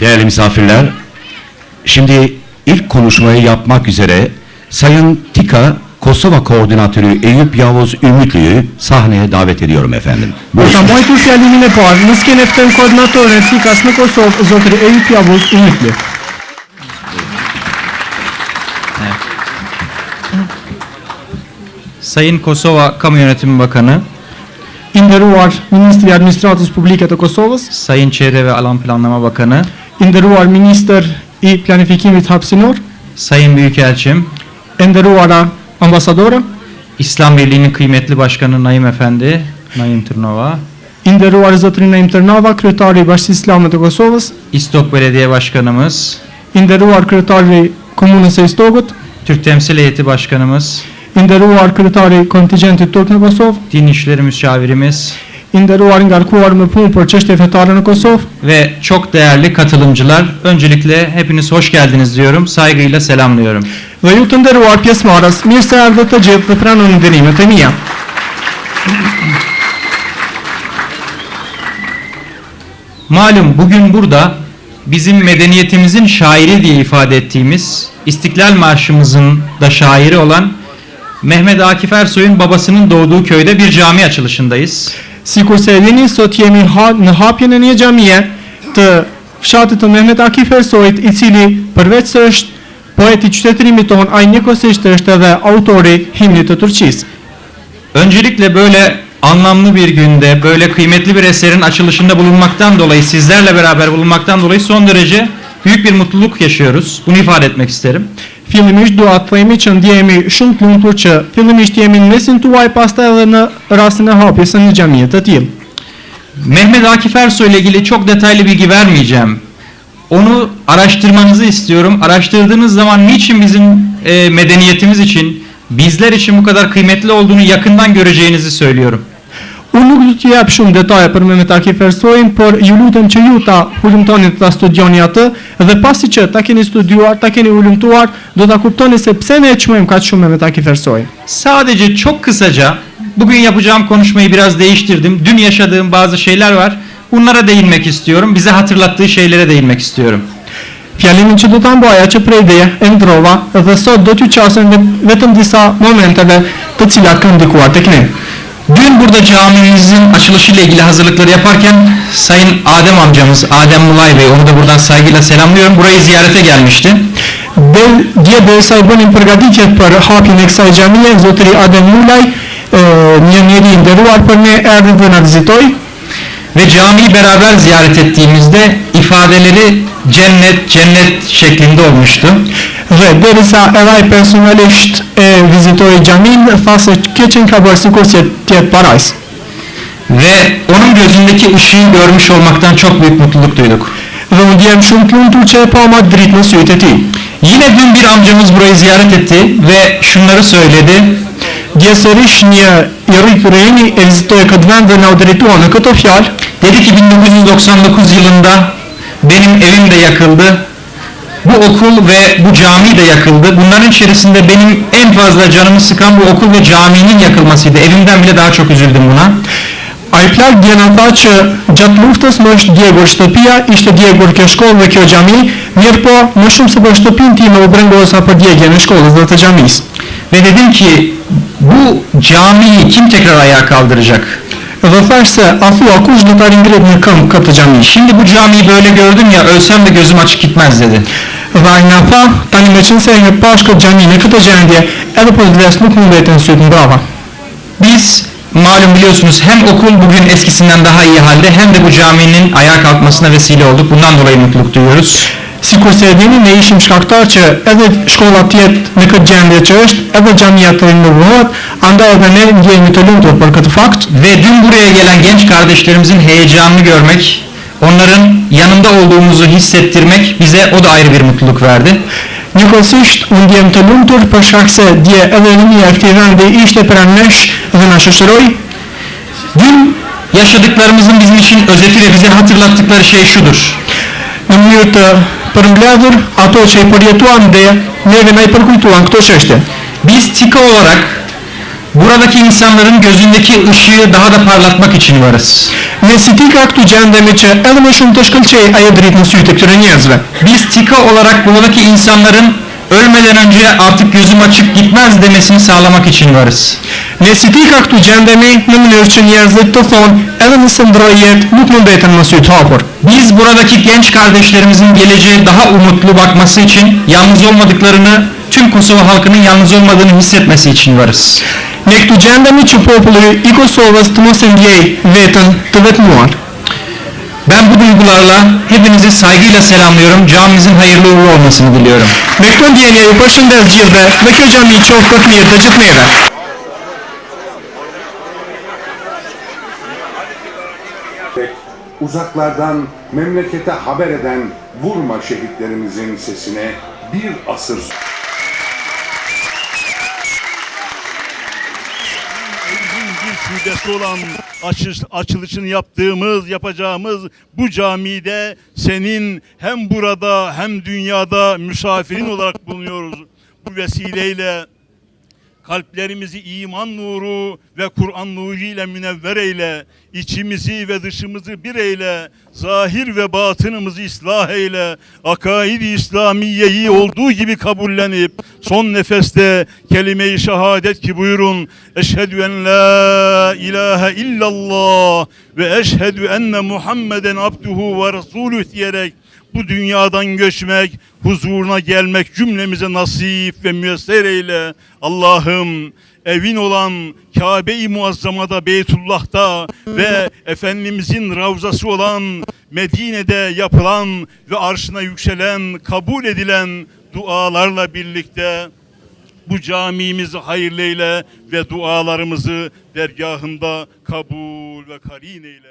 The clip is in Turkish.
Değerli misafirler, şimdi ilk konuşmayı yapmak üzere Sayın TİKA Kosova Koordinatörü Eyüp Yavuz Ümitlü'yü sahneye davet ediyorum efendim. Për ta mbajtur fjalimin e parë, në skenë ftojmë koordinatorën e TIKAS në Kosovë, zotëri Eyüp Yavuz Ümitli. Sayın Kosova Kamu Yönetimi Bakanı, nderuar Ministri i Administratës Publike të Kosovës, Sayın Çevre ve Alan Planlama Bakanı, i nderuar Ministër i Planifikimit Hapsinor, Sayın Büyükelçim, e nderuara ambasadorë, İslam Birliği'nin kıymetli başkanı Naim Efendi, Naim Tırnova, i nderuar zotëri Naim Tërnava, kryetari i Bashkisë Islame të Kosovës, İstok Belediye Başkanımız, i nderuar kryetari i Komunës së Istogut, Türk Temsil Heyeti Başkanımız, i nderuar kryetari i kontingjentit turk në Kosovë, Din İşleri Müşavirimiz i nderuar ngarkuar me punë për çështje fetare në Kosovë, ve çok değerli katılımcılar, öncelikle hepiniz hoş geldiniz diyorum, saygıyla selamlıyorum. dhe ju të nderuar pjesëmarrës, mirë se ardhët të gjithë dhe pranoni ndërimet e mia. Malum bugün burada bizim medeniyetimizin şairi diye ifade ettiğimiz İstiklal Marşımızın da şairi olan Mehmet Akif Ersoy'un babasının doğduğu köyde bir cami açılışındayız. Sikur se e dini, sot jemi ha në hapjen e një xhamie të fshatit të Mehmet Akif Ersoyt, i cili përveç se është poeti i qytetërimit ton, ai njëkohësisht është edhe autori himnit të Turqisë. Öncelikle böyle anlamlı bir günde, böyle kıymetli bir eserin açılışında bulunmaktan dolayı, sizlerle beraber bulunmaktan dolayı son derece büyük bir mutluluk yaşıyoruz. Bunu ifade etmek isterim. Fillimisht dua të themi që ndjehemi shumë të lumtur që fillimisht jemi në mesin tuaj, pastaj edhe në rastin e hapjes së një xhamie të tillë. Mehmet Akif Ersoy ile ilgili çok detaylı bilgi vermeyeceğim. Onu araştırmanızı istiyorum. Araştırdığınız zaman niçin bizim e, medeniyetimiz için, bizler için bu kadar kıymetli olduğunu yakından göreceğinizi söylüyorum. Unë nuk do t'ju jap shumë detaje për Mehmet Akif Ersoyin, por ju lutem që ju ta ulumtoni ta studioni atë dhe pasi që ta keni studiuar, ta keni ulumtuar, do ta kuptoni se pse ne e çmojmë kaq shumë Mehmet Akif Ersoyin. Sadece çok kısaca bugün yapacağım konuşmayı biraz değiştirdim. Dün yaşadığım bazı şeyler var. Bunlara değinmek istiyorum. Bize hatırlattığı şeylere değinmek istiyorum. Fjalimin që do ta mbaja që prej ideje e ndrova dhe sot do t'ju qasem ve- vetëm disa momenteve të cilat kanë ndikuar tek ne. Dün burada camimizin açılışıyla ilgili hazırlıkları yaparken Sayın Adem amcamız, Adem Mulay Bey, onu da buradan saygıyla selamlıyorum. Burayı ziyarete gelmişti. Dje i bënin përgatitjet për hapjen e kësaj xhamie, zotëri Adem Mulaj, një njeri i nderuar për ne erdhi dhe na vizitoi Ve camiyi beraber ziyaret ettiğimizde ifadeleri cennet, cennet şeklinde olmuştu. Dhe edhe ai personalisht e vizitoi xhamin, tha se keqen ka bërë sikur se parajs. Ve onun gözündeki ışığı görmüş olmaktan çok büyük mutluluk duyduk. Dhe unë ndjem shumë të lumtur që e pa ma dritë në sytë e tij. Yine dün bir amcamız burayı ziyaret etti ve şunları söyledi. Dje sërish një i rritur e imi e vizitoi këtë vend dhe na u drejtua në këto fjalë, Dedi ki 1999 yılında benim evim de yakıldı. Bu okul ve bu cami de yakıldı. Bunların içerisinde benim en fazla canımı sıkan bu okul ve caminin yakılmasıydı. Evimden bile daha çok üzüldüm buna. ishte djegur kjo shkollë dhe kjo xhami, mirë po më shumë se për shtëpinë time u brengosa për djegjen e shkollës dhe të xhamisë. Ve dedim ki bu camiyi kim tekrar ayağa kaldıracak? Dhe thash se a thua kush do ta ringrit në këmbë këtë xhami? Şimdi bu camiyi böyle gördüm ya ölsem de gözüm açık gitmez dedi. Dhe ai na tha, tani me qenë se e një pash këtë xhami në këtë gjendje, edhe po. Biz malum biliyorsunuz hem okul bugün eskisinden daha iyi halde hem de bu caminin ayağa kalkmasına vesile olduk. Bundan dolayı mutluluk duyuyoruz. Sikur se e ne ishim shkaktar që edhe shkolla tjetë në këtë gjendje që është, edhe xhamia të edhe ne ndjehemi të lumtur për fakt. Ve dün buraya gelen genç kardeşlerimizin heyecanını görmek, onların yanında olduğumuzu hissettirmek bize o da ayrı bir mutluluk verdi. Njëkohësisht unë ndjem të lumtur për shkak se dje edhe rinia e këtij vendi ishte pranë nesh dhe na shoqëroi. Dün yaşadıklarımızın bizim için özeti ve bize hatırlattıkları şey şudur. Në mënyrë të përmbledhur ato që i përjetuam dhe neve na i përkujtuan këto çështje. Biz TİKA olarak buradaki insanların gözündeki ışığı daha da parlatmak için varız. Ne Ne si ti ka këtu gjendemi që edhe më shumë të shkëlqej ajo dritë në sytë e këtyre njerëzve. Biz TİKA olarak buradaki insanların ölmeden önce artık gözüm açık gitmez demesini sağlamak için varız. Ne si ti ka këtu gjendemi në mënyrë që njerëzit të thonë edhe nëse ndroj jetë. Biz buradaki genç kardeşlerimizin geleceğe daha umutlu bakması için yalnız olmadıklarını, tüm Kosova halkının yalnız olmadığını hissetmesi için varız. Ne këtu gjendemi që populli i Kosovës të mos e ndjej veten të vetmuar. Ben bu duygularla hepinizi saygıyla selamlıyorum. Camimizin hayırlı uğurlu olmasını diliyorum. Me këto ndjenja ju përshëndes gjithëve dhe kjo xhami qoftë për të mirë të gjithë neve. Uzaklardan memlekete haber eden vurma şehitlerimizin sesine bir asır şubesi olan açış, açılışını yaptığımız, yapacağımız bu camide senin hem burada hem dünyada misafirin olarak bulunuyoruz. Bu vesileyle kalplerimizi iman nuru ve Kur'an nuru ile münevver eyle, içimizi ve dışımızı bir eyle, zahir ve batınımızı ıslah eyle, akaid-i İslamiyeyi olduğu gibi kabullenip, son nefeste kelime-i şehadet ki buyurun, eşhedü en la ilahe illallah ve eşhedü enne Muhammeden abduhu ve resulü diyerek, bu dünyadan göçmek, huzuruna gelmek cümlemize nasip ve müyesser eyle. Allah'ım evin olan Kabe-i Muazzama'da, Beytullah'ta ve Efendimizin ravzası olan Medine'de yapılan ve arşına yükselen, kabul edilen dualarla birlikte bu camimizi hayırlı eyle ve dualarımızı dergahında kabul ve karin eyle.